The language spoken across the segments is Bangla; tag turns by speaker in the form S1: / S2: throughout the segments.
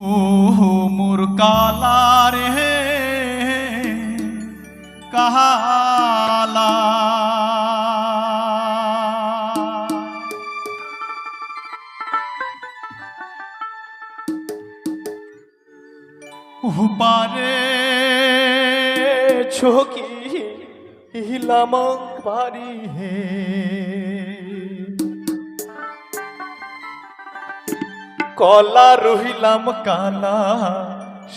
S1: ও মোর কালা রে কালা। উপারে
S2: চোখি হিলামক পারি হে। কলা রহিলাম কালা,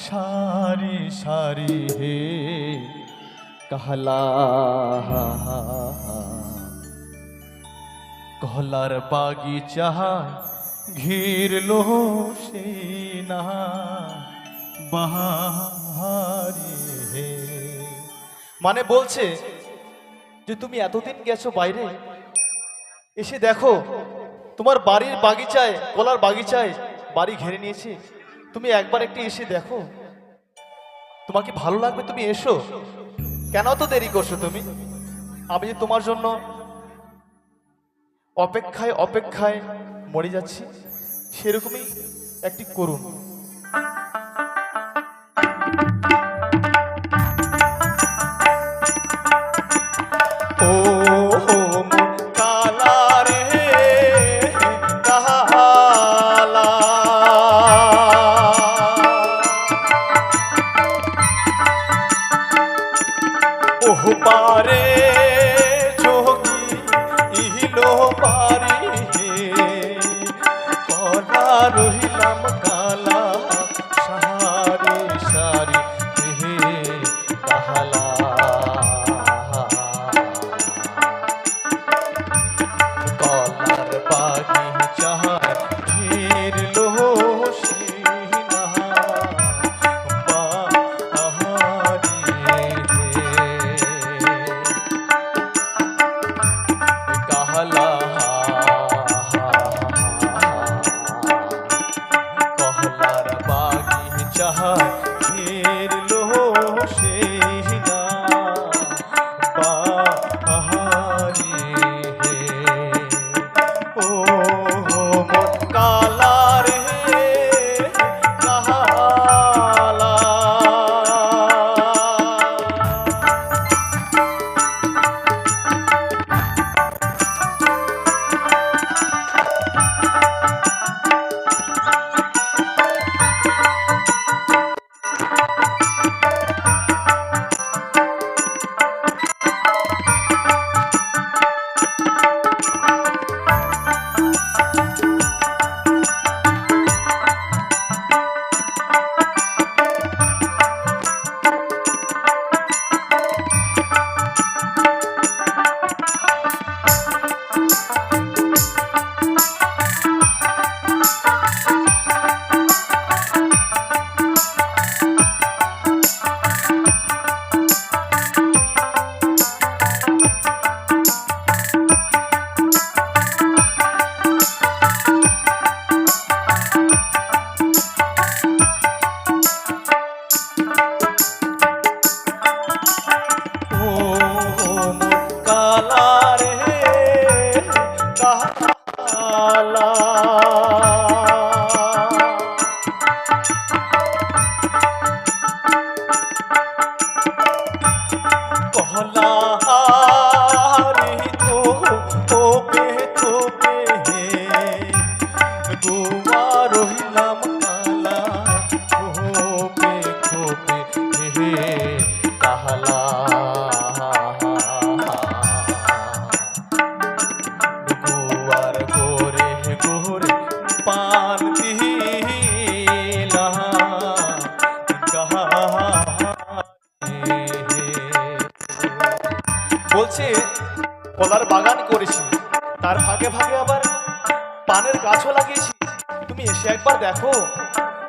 S2: সারি সারি হে কাহলা কলার বাগিচা ঘিরলো সে না, বাহারি হে। মানে বলছে যে তুমি এতদিন গেছো বাইরে, এসে দেখো তোমার বাড়ির বাগিচায়, কলার বাগিচায় বাড়ি ঘিরে নিয়েছে। তুমি একবার একটি এসে দেখো। তোমাকে ভালো লাগবে, তুমি এসো। কেন তো দেরি করছ তুমি? আমি যে তোমার জন্য অপেক্ষায় অপেক্ষায় মরে যাচ্ছি, সেরকমই একটি করুন ও चाहे পান বলছে কলার বাগান করেছি তার ভাগে ভাগে আবার পানের গাছও লাগিয়েছি। তুমি এসে একবার দেখো।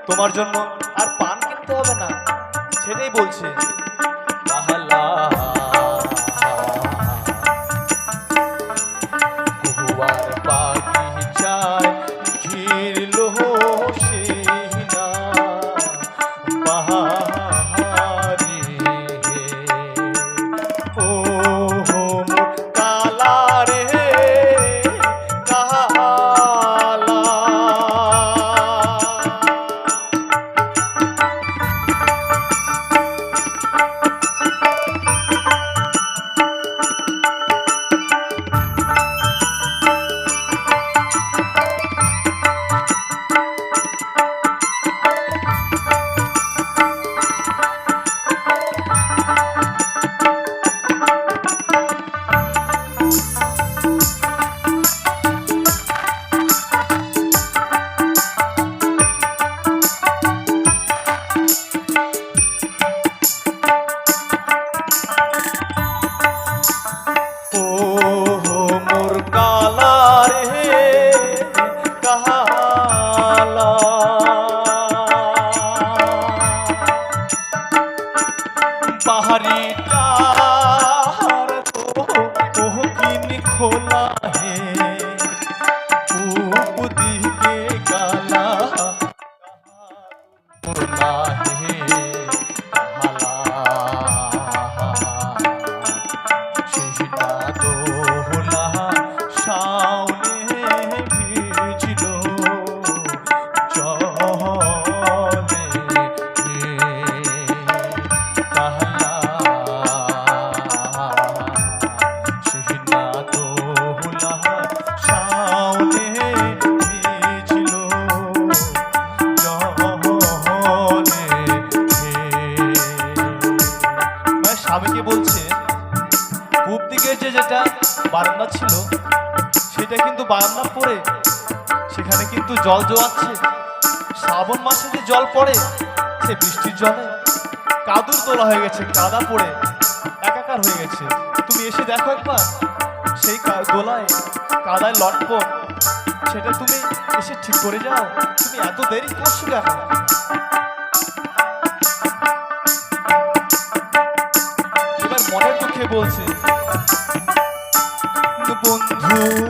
S2: তোমার জন্য আর পান কিনতে হবে না। সেটাই বলছে ছিল, সেটা কিন্তু বারান্দা পড়ে সেখানে কিন্তু জল জোয়াচ্ছে। শ্রাবণ মাসে যে জল পড়ে, সে বৃষ্টির জলে কাদুর তোলা হয়ে গেছে কাদা পড়ে একাকার হয়ে গেছে। তুমি এসে দেখো একবার, সেই দোলায় কাদায় লটপট, সেটা তুমি এসে ঠিক করে যাও। তুমি এত দেরি করছ কেন? এবার মনের দুঃখে বলছে Oh.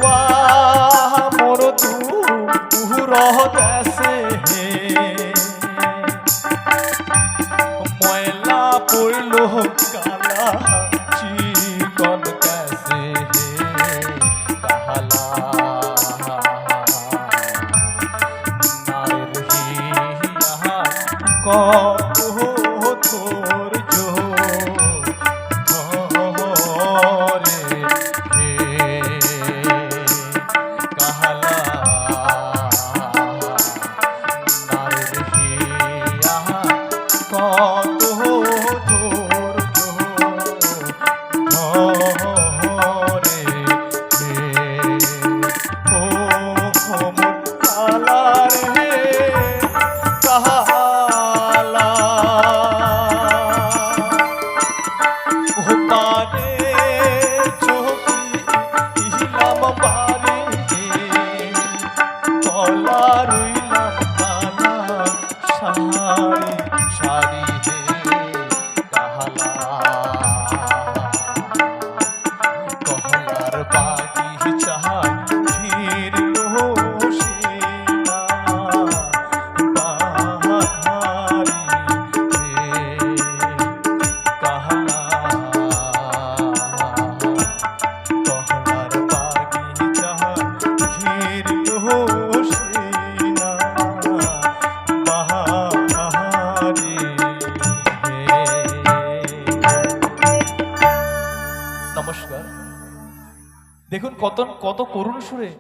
S2: কত কত করুণ সুরে।